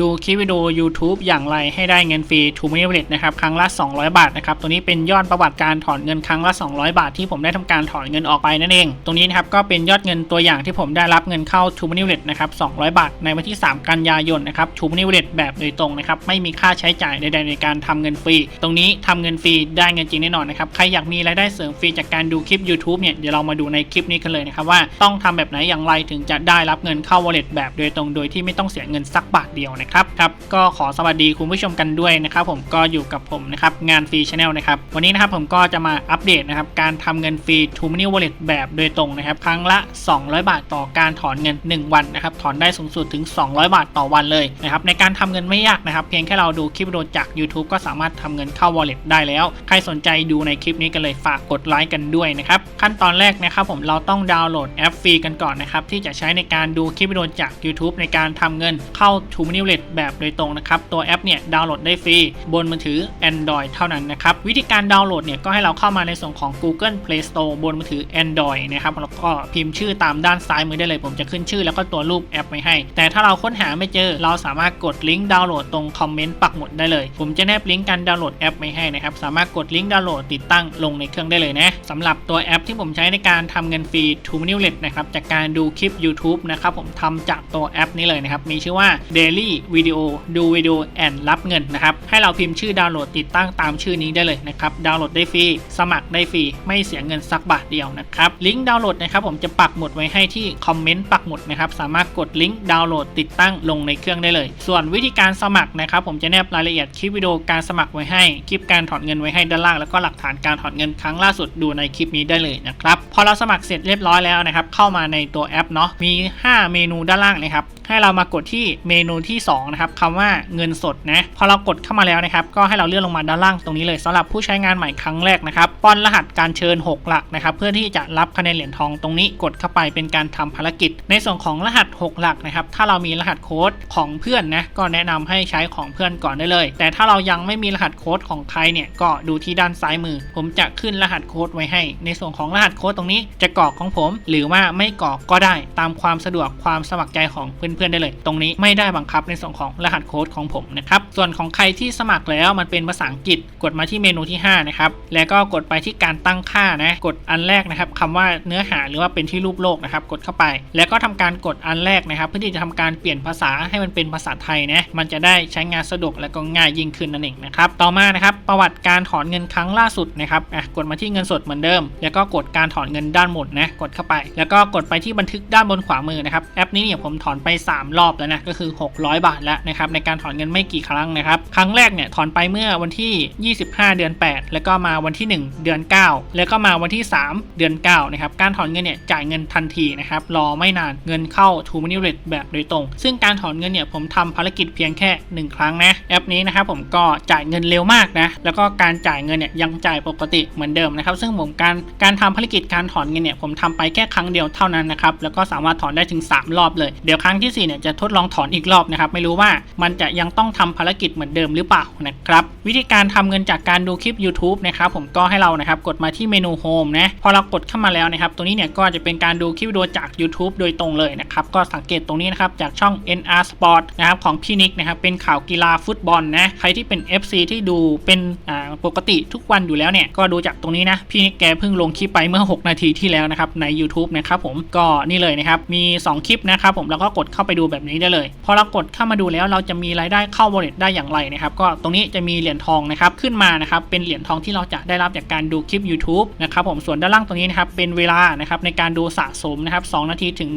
ดูคลิปวิดีโอ YouTube อย่างไรให้ได้เงินฟรี t ูมิ w a l l e t นะครับครั้งละ 200 บาทนะครับตัวนี้เป็นยอดประวัติการถอนเงินครั้งละ 200 บาทที่ผมได้ทำการถอนเงินออกไปนั่นเอง ตรงนี้นะครับก็เป็นยอดเงินตัวอย่างที่ผมได้รับเงินเข้า t ูมิ w a l l e t นะครับ 200 บาท ในวันที่ 3 กันยายนนะครับ t ูมิ w a l l e t แบบโดยตรงนะครับไม่มีค่าใช้จ่ายใดๆในการทำเงินฟรี ตรงนี้ทำเงินฟรีได้เงินจริงแน่นอนนะครับใครอยากมีรายได้เสริมฟรีจากการดูคลิป YouTube เนี่ยเดี๋ยวเรามาดูในคลิปนี้กันเลยนะครับว่าต้องทำแบบไหนอย่างไรถึงจะได้รับเงินเข้า wallet แบบโดยตรง โดยที่ไม่ต้องเสียเงินสักบาทเดียวนะครับครับก็ขอสวัสดีคุณผู้ชมกันด้วยนะครับผมก็อยู่กับผมนะครับงานฟรีชาแนลนะครับวันนี้นะครับผมก็จะมาอัปเดตนะครับการทำเงินฟรี t ูมิ n ิ Wallet แบบโดยตรงนะครับครั้งละ 200 บาทต่อการถอนเงิน 1 วันนะครับถอนได้สูงสุดถึง 200 บาทต่อวันเลยนะครับในการทำเงินไม่ยากนะครับเพียงแค่เราดูคลิปวิดีโอจาก YouTube ก็สามารถทำเงินเข้า Wallet ได้แล้ว ใครสนใจดูในคลิปนี้กันเลยฝากกดไลค์กันด้วยนะครับขั้นตอนแรกนะครับผมเราต้องดาวน์โหลดแอปฟรีกันก่อนนะครับที่จะใช้ในการดูคลิปวิดีโอจาก YouTube ในการทำเงินเข้า t ูมิ n ิ Wallet แบบโดยตรงนะครับตัวแอปเนี่ยดาวน์โหลดได้ฟรีบนมือถือ Android เท่านั้นนะครับวิธีการดาวน์โหลดเนี่ยก็ให้เราเข้ามาในส่วนของ Google Play Store บนมือถือ Android นะครับแล้วก็พิมพ์ชื่อตามด้านซ้ายมือได้เลย ผมจะขึ้นชื่อแล้วก็ตัวรูปแอปไว้ให้ แต่ถ้าเราค้นหาไม่เจอ เราสามารถกดลิงก์ดาวน์โหลดตรงคอมเมนต์ปักหมุดได้เลย ผมจะแนบลิงก์การดาวน์โหลดแอปไว้ให้นะครับสามารถกดลิงก์ดาวน์โหลดติดตั้งลงในเครื่องได้เลยนะสำหรับตัวแอปที่ผมใช้ในการทำเงินฟรี t ูมิ n ิ w a l l e นะครับจากการดูคลิป YouTube นะครับผมทำจากตัวแอปนี้เลยนะครับมีชื่อว่า Daily Video ดูวิดีโอแอนรับเงินนะครับให้เราพิมพ์ชื่อดาวน์โหลดติดตั้งตามชื่อนี้ได้เลยนะครับดาวน์โหลดได้ฟรีสมัครได้ฟรีไม่เสียเงินสักบาทเดียวนะครับลิงก์ดาวน์โหลดนะครับผมจะปักหมุดไว้ให้ที่คอมเมนต์ปักหมุดนะครับสามารถกดลิงก์ดาวน์โหลดติดตั้งลงในเครื่องได้เลย ส่วนวิธีการสมัครนะครับผมจะแนบรายละเอียดคลิปวิดีโอการสมัครไว้ให้คลิปการถอนเงินไว้ให้ด้านล่างแล้วก็หลักฐานการถอนเงินครั้งล่าสุดดูในคลิปนี้ได้เลยนะครับพอเราสมัครเสร็จเรียบร้อยแล้วนะครับเข้ามาในตัวแอปเนาะมี 5 เมนูด้านล่างนะครับ ให้เรามากดที่เมนูที่2นะครับคำว่าเงินสดนะพอเรากดเข้ามาแล้วนะครับก็ให้เราเลื่อนลงมาด้านล่างตรงนี้เลยสำหรับผู้ใช้งานใหม่ครั้งแรกนะครับป้อนรหัสการเชิญ 6 หลักนะครับเพื่อที่จะรับคะแนนเหรียญทองตรงนี้กดเข้าไปเป็นการทำภารกิจ ในส่วนของรหัส 6 หลักนะครับถ้าเรามีรหัสโค้ดของเพื่อนนะก็แนะนำให้ใช้ของเพื่อนก่อนได้เลย แต่ถ้าเรายังไม่มีรหัสโค้ดของใครเนี่ยก็ดูที่ด้านซ้ายมือ ผมจะขึ้นรหัสโค้ดไว้ให้ ในส่วนของรหัสโค้ดตรงนี้จะกรอกของผม หรือว่าไม่กรอกก็ได้ตามความสะดวกความสมัครใจของเพื่อนๆได้เลย ตรงนี้ไม่ได้บังคับในส่วนของรหัสโค้ดของผมนะครับส่วนของใครที่สมัครแล้วมันเป็นภาษาอังกฤษกดมาที่เมนูที่5นะครับแล้วก็กดไปที่การตั้งค่านะกดอันแรกนะครับคำว่าเนื้อหาหรือว่าเป็นที่รูปโลกนะครับกดเข้าไป แล้วก็ทำการกดอันแรกนะครับ เพื่อที่จะทำการเปลี่ยนภาษาให้มันเป็นภาษาไทยนะมันจะได้ใช้งานสะดวกและก็ง่ายยิ่งขึ้นนั่นเองนะครับต่อมานะครับประวัติการถอนเงินครั้งล่าสุดนะครับอะกดมาที่เงินสดเหมือนเดิม แล้วก็กดการถอนเงินด้านบนนะกดเข้าไป แล้วก็กดไปที่บันทึกด้านบนขวามือนะครับแอปนี้เนี่ยผมถอนไป3 รอบแล้วนะก็คือ 600 บาทแล้วนะครับในการถอนเงินไม่กี่ครั้งนะครับครั้งแรกเนี่ยถอนไปเมื่อวันที่ 25 เดือน 8 แล้วก็มาวันที่ 1 เดือน 9 แล้วก็มาวันที่ 3 เดือน9นะครับการถอนเงินเนี่ยจ่ายเงินทันทีนะครับรอไม่นานเงินเข้า t ูมิ n ิ w a l l e แบบโดยตรง ซึ่งการถอนเงินเนี่ยผมทำภารกิจเพียงแค่ 1 ครั้งนะแอปนี้นะครับผมก็จ่ายเงินเร็วมากนะแล้วก็การจ่ายเงินเนี่ยยังจ่ายปกติเหมือนเดิมนะครับซึ่งผมการการทำภารกิจการถอนเงินเนี่ยผมทำไปแค่ครั้งเดียวเท่านั้นนะครับแล้วก็สามารถถอนได้ถึง 3 รอบเลย เดี๋ยวครั้งที่4เนี่ยจะทดลองถอนอีกรอบนะครับไม่รู้ว่ามันจะยังต้องทำภารกิจเหมือนเดิมหรือเปล่านะครับวิธีการทำเงินจากการดูคลิป YouTube นะครับผมก็ให้เรานะครับกดมาที่เมนูโฮมนะพอเรากดเข้ามาแล้วนะครับตัวนี้เนี่ยก็จะเป็นการดูคลิปวิดีโอจาก YouTube โดยตรงเลยนะครับก็สังเกตตรงนี้นะครับจากช่อง NR Sport นะครับของพี่นิกนะครับเป็นข่าวกีฬาฟุตบอลนะใครที่เป็น FC ที่ดูเป็นอ่าปกติทุกวันอยู่แล้วเนี่ยก็ดูจากตรงนี้นะพี่นิกแกเพิ่งลงคลิปไปเมื่อ 6 นาทีที่แล้วนะครับใน YouTube นะครับผมก็นี่เลยนะครับมี 2 คลิปนะครับผมแล้วก็กดเข้าไปดูแบบนี้ได้เลย พอเรากดเข้ามาดูแล้วเราจะมีรายได้เข้า wallet ได้อย่างไรนะครับ ก็ตรงนี้จะมีเหรียญทองนะครับขึ้นมานะครับเป็นเหรียญทองที่เราจะได้รับจากการดูคลิป YouTube นะครับผมส่วนด้านล่างตรงนี้นะครับเป็นเวลานะครับในการดูสะสมนะครับ2นาทีถึง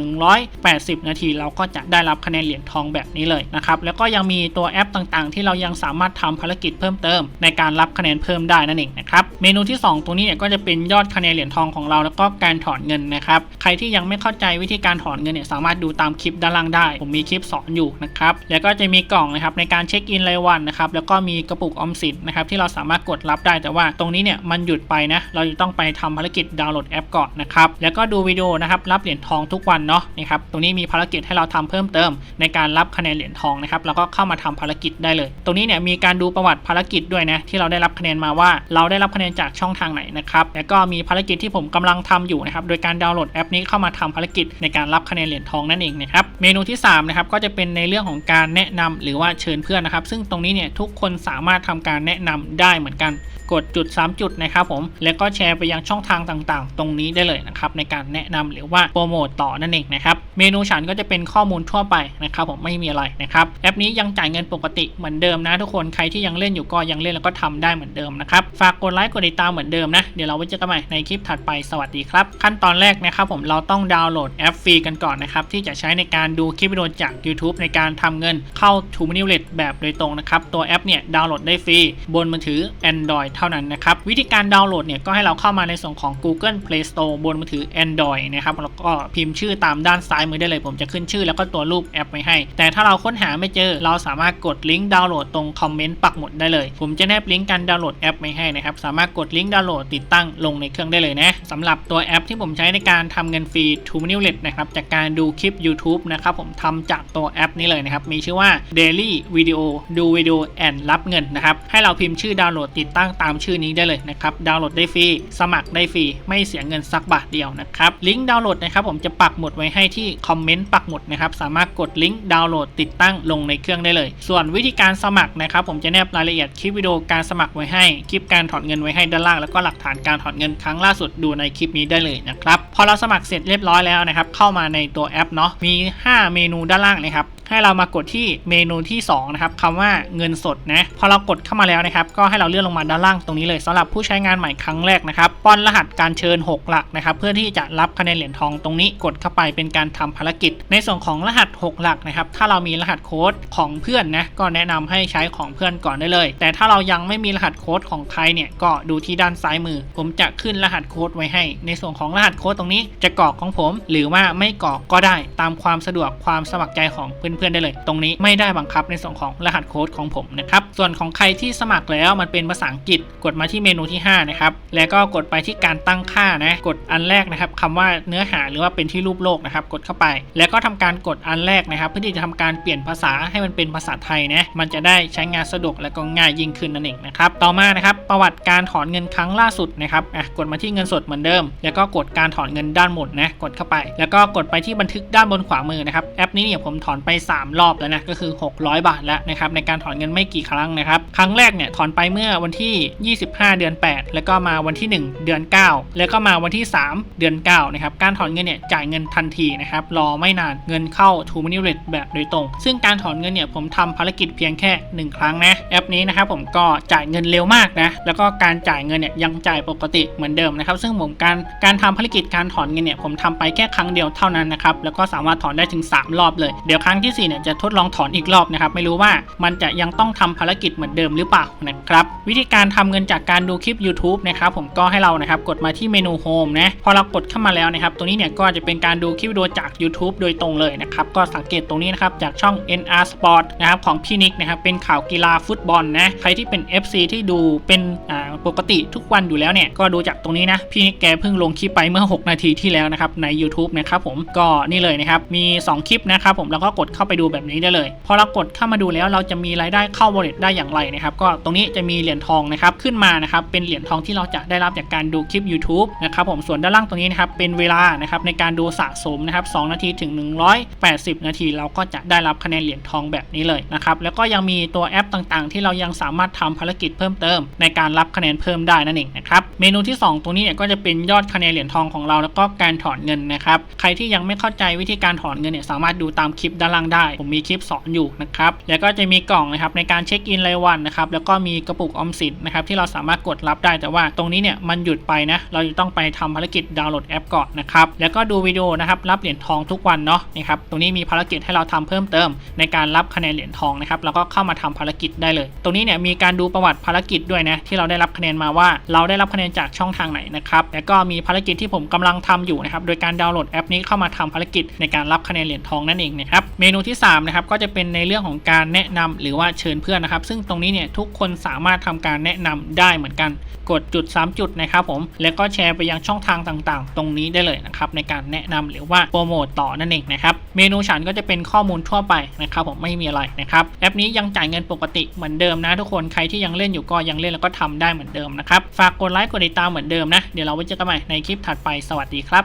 180 นาที เราก็จะได้รับคะแนนเหรียญทองแบบนี้เลยนะครับแล้วก็ยังมีตัวแอปต่างๆ ที่เรายังสามารถทำภารกิจเพิ่มเติม ในการรับคะแนนเพิ่มได้นั่นเองนะครับเมนูที่ 2 ตรงนี้เนี่ยก็จะเป็นยอดคะแนนเหรียญทองของเรา แล้วก็การถอนเงินนะครับใครที่ยังไม่เข้าใจวิธีการถอนเงินเนี่ยสามารถดูตามคลิปด้านล่างได้ ผมมีคลิปสอนอยู่นะครับแล้วก็จะมีกล่องนะครับในการเช็คอินรายวันนะครับแล้วก็มีกระปุกออมสินนะครับที่เราสามารถกดรับได้แต่ว่าตรงนี้เนี่ยมันหยุดไปนะเราจะต้องไปทำภารกิจดาวน์โหลดแอปก่อนนะครับแล้วก็ดูวิดีโอนะครับรับเหรียญทองทุกวันเนาะนี่ครับตรงนี้มีภารกิจให้เราทำเพิ่มเติม ในการรับคะแนนเหรียญทองนะครับแล้วก็เข้ามาทำภารกิจได้เลย ตรงนี้เนี่ยมีการดูประวัติภารกิจด้วยนะที่เราได้รับคะแนนมาว่า เราได้รับคะแนนจากช่องทางไหนนะครับแล้วก็มีภารกิจที่ผมกำลังทำอยู่นะครับโดยการดาวน์โหลดแอปนี้เข้ามาทำภารกิจในการรับคะแนนเหรียญทองนั่นเองนะครับเมนูนูที่3นะครับก็จะเป็นในเรื่องของการแนะนำหรือว่าเชิญเพื่อนนะครับ ซึ่งตรงนี้เนี่ยทุกคนสามารถทำการแนะนำได้เหมือนกัน กดจุด 3 จุดนะครับผมแล้วก็แชร์ไปยังช่องทางต่างๆ ตรงนี้ได้เลยนะครับในการแนะนำหรือว่าโปรโมตต่อนั่นเองนะครับเมนูฉันก็จะเป็นข้อมูลทั่วไปนะครับผมไม่มีอะไรนะครับแอปนี้ยังจ่ายเงินปกติเหมือนเดิมนะทุกคนใครที่ยังเล่นอยู่ก็ยังเล่นแล้วก็ทำได้เหมือนเดิมนะครับฝากกดไลค์กดติดตามเหมือนเดิมนะเดี๋ยวเราไว้เจอกันใหม่ในคลิปถัดไปสวัสดีครับขั้นตอนแรกนะครับผมเราต้องดาวน์โหลดแอปฟรีกันก่อนนะครับที่จะใช้ในการดูคลิปวิดีโอจาก YouTube ในการทำเงินเข้า t ูมินิเลตแบบโดยตรงนะครับ ตัวแอปเนี่ยดาวน์โหลดได้ฟรีบนมือถือ Android เท่านั้นนะครับ วิธีการดาวน์โหลดเนี่ยก็ให้เราเข้ามาในส่วนของ Google Play Store บนมือถือ Android นะครับแล้วก็พิมพ์ชื่อตามด้านซ้ายมือได้เลย ผมจะขึ้นชื่อแล้วก็ตัวรูปแอปไว้ให้ แต่ถ้าเราค้นหาไม่เจอ เราสามารถกดลิงก์ดาวน์โหลดตรงคอมเมนต์ปักหมุดได้เลย ผมจะแนบลิงก์การดาวน์โหลดแอปไว้ให้นะครับสามารถกดลิงก์ดาวน์โหลดติดตั้งลงในเครื่องได้เลยนะสำหรับตัวแอปที่ผมใช้ในการทำเงินฟรี t ูมินิเลตนะครับจากการดูคลิป YouTube นะครับผมทำจากตัวแอปนี้เลยนะครับ มีชื่อว่า Daily Video ดูวิดีโอแอนรับเงินนะครับ ให้เราพิมพ์ชื่อดาวน์โหลดติดตั้งตามชื่อนี้ได้เลยนะครับ ดาวน์โหลดได้ฟรี สมัครได้ฟรี ไม่เสียเงินสักบาทเดียวนะครับ ลิงก์ดาวน์โหลดนะครับผมจะปักหมุดไว้ให้ที่คอมเมนต์ปักหมุดนะครับ สามารถกดลิงก์ดาวน์โหลดติดตั้งลงในเครื่องได้เลย ส่วนวิธีการสมัครนะครับผมจะแนบรายละเอียดคลิปวิดีโอการสมัครไว้ให้ คลิปการถอนเงินไว้ให้ด้านล่าง แล้วก็หลักฐานการถอนเงินครั้งล่าสุดดูในคลิปนี้ได้เลยนะครับ พอเราสมัครเสร็จเรียบร้อยแล้วนะครับ เข้ามาในตัวแอปเนาะ มี 5เมนูด้านล่างนะครับ ให้เรามากดที่เมนูที่2นะครับคำว่าเงินสดนะพอเรากดเข้ามาแล้วนะครับก็ให้เราเลื่อนลงมาด้านล่างตรงนี้เลยสำหรับผู้ใช้งานใหม่ครั้งแรกนะครับป้อนรหัสการเชิญ 6 หลักนะครับเพื่อที่จะรับคะแนนเหรียญทองตรงนี้กดเข้าไปเป็นการทำภารกิจ ในส่วนของรหัส 6 หลักนะครับถ้าเรามีรหัสโค้ดของเพื่อนนะก็แนะนำให้ใช้ของเพื่อนก่อนได้เลย แต่ถ้าเรายังไม่มีรหัสโค้ดของใครเนี่ยก็ดูที่ด้านซ้ายมือ ผมจะขึ้นรหัสโค้ดไว้ให้ ในส่วนของรหัสโค้ดตรงนี้จะกรอกของผม หรือว่าไม่กรอกก็ได้ตามความสะดวกความสมัครใจของเพื่อนๆได้เลย ตรงนี้ไม่ได้บังคับในส่วนของรหัสโค้ดของผมนะครับส่วนของใครที่สมัครแล้วมันเป็นภาษาอังกฤษ กดมาที่เมนูที่5นะครับแล้วก็กดไปที่การตั้งค่านะกดอันแรกนะครับคำว่าเนื้อหาหรือว่าเป็นที่รูปโลกนะครับกดเข้าไป แล้วก็ทำการกดอันแรกนะครับ เพื่อที่จะทำการเปลี่ยนภาษาให้มันเป็นภาษาไทยนะมันจะได้ใช้งานสะดวกและก็ง่ายยิ่งขึ้นนั่นเองนะครับต่อมานะครับประวัติการถอนเงินครั้งล่าสุดนะครับอะกดมาที่เงินสดเหมือนเดิม แล้วก็กดการถอนเงินด้านบนนะกดเข้าไป แล้วก็กดไปที่บันทึกด้านบนขวามือนะครับแอปนี้เนี่ยผมถอนไป3 รอบแล้วนะก็คือ 600 บาทแล้วนะครับในการถอนเงินไม่กี่ครั้งนะครับครั้งแรกเนี่ยถอนไปเมื่อวันที่ 25 เดือน 8 แล้วก็มาวันที่ 1 เดือน 9 แล้วก็มาวันที่ 3 เดือน9นะครับการถอนเงินเนี่ยจ่ายเงินทันทีนะครับรอไม่นานเงินเข้า t ูมินิเรตแบบโดยตรง ซึ่งการถอนเงินเนี่ยผมทำภารกิจเพียงแค่ 1 ครั้งนะแอปนี้นะครับผมก็จ่ายเงินเร็วมากนะแล้วก็การจ่ายเงินเนี่ยยังจ่ายปกติเหมือนเดิมนะครับซึ่งผมการการทำภารกิจการถอนเงินเนี่ยผมทำไปแค่ครั้งเดียวเท่านั้นนะครับแล้วก็สามารถถอนได้ถึง 3 รอบเลย เดี๋ยวครั้งที่4เนี่ยจะทดลองถอนอีกรอบนะครับไม่รู้ว่ามันจะยังต้องทำภารกิจเหมือนเดิมหรือเปล่านะครับวิธีการทำเงินจากการดูคลิป YouTube นะครับผมก็ให้เรานะครับกดมาที่เมนูโฮมนะพอเรากดเข้ามาแล้วนะครับตรงนี้เนี่ยก็จะเป็นการดูคลิปวิดีโอจาก YouTube โดยตรงเลยนะครับก็สังเกตตรงนี้นะครับจากช่อง NR Sport นะครับของพี่นิกนะครับเป็นข่าวกีฬาฟุตบอลนะใครที่เป็น FC ที่ดูเป็นปกติทุกวันอยู่แล้วเนี่ยก็ดูจากตรงนี้นะพี่นิกแกเพิ่งลงคลิปไปเมื่อ 6 นาทีที่แล้วนะครับใน YouTube นะครับผมก็นี่เลยนะครับมี 2 คลิปนะครับผมแล้วก็กดเข้าไปดูแบบนี้ได้เลย พอเรากดเข้ามาดูแล้วเราจะมีรายได้เข้า wallet ได้อย่างไรนะครับ ก็ตรงนี้จะมีเหรียญทองนะครับขึ้นมานะครับเป็นเหรียญทองที่เราจะได้รับจากการดูคลิป YouTube นะครับผมส่วนด้านล่างตรงนี้นะครับเป็นเวลานะครับในการดูสะสมนะครับ2นาทีถึง 180 นาที เราก็จะได้รับคะแนนเหรียญทองแบบนี้เลยนะครับแล้วก็ยังมีตัวแอปต่างๆ ที่เรายังสามารถทำภารกิจเพิ่มเติม ในการรับคะแนนเพิ่มได้นั่นเองนะครับเมนูที่ 2 ตรงนี้เนี่ยก็จะเป็นยอดคะแนนเหรียญทองของเรา แล้วก็การถอนเงินนะครับใครที่ยังไม่เข้าใจวิธีการถอนเงินเนี่ยสามารถดูตามคลิปด้านล่างได้ ผมมีคลิปสอนอยู่นะครับแล้วก็จะมีกล่องนะครับในการเช็คอินรายวันนะครับแล้วก็มีกระปุกออมสินนะครับที่เราสามารถกดรับได้แต่ว่าตรงนี้เนี่ยมันหยุดไปนะเราจะต้องไปทำภารกิจดาวน์โหลดแอปก่อนนะครับแล้วก็ดูวิดีโอนะครับรับเหรียญทองทุกวันเนาะนะครับตรงนี้มีภารกิจให้เราทำเพิ่มเติม ในการรับคะแนนเหรียญทองนะครับแล้วก็เข้ามาทำภารกิจได้เลย ตรงนี้เนี่ยมีการดูประวัติภารกิจด้วยนะที่เราได้รับคะแนนมาว่า เราได้รับคะแนนจากช่องทางไหนนะครับแล้วก็มีภารกิจที่ผมกำลังทำอยู่นะครับโดยการดาวน์โหลดแอปนี้เข้ามาทำภารกิจในการรับคะแนนเหรียญทองนั่นเองนะครับเมนูที่3นะครับก็จะเป็นในเรื่องของการแนะนำหรือว่าเชิญเพื่อนนะครับ ซึ่งตรงนี้เนี่ยทุกคนสามารถทำการแนะนำได้เหมือนกัน กดจุด 3 จุดนะครับผมแล้วก็แชร์ไปยังช่องทางต่างๆ ตรงนี้ได้เลยนะครับในการแนะนำหรือว่าโปรโมตต่อนั่นเองนะครับเมนูฉันก็จะเป็นข้อมูลทั่วไปนะครับผมไม่มีอะไรนะครับแอปนี้ยังจ่ายเงินปกติเหมือนเดิมนะทุกคนใครที่ยังเล่นอยู่ก็ยังเล่นแล้วก็ทำได้เหมือนเดิมนะครับฝากกดไลค์กดติดตามเหมือนเดิมนะเดี๋ยวเราไว้เจอกันใหม่ในคลิปถัดไปสวัสดีครับ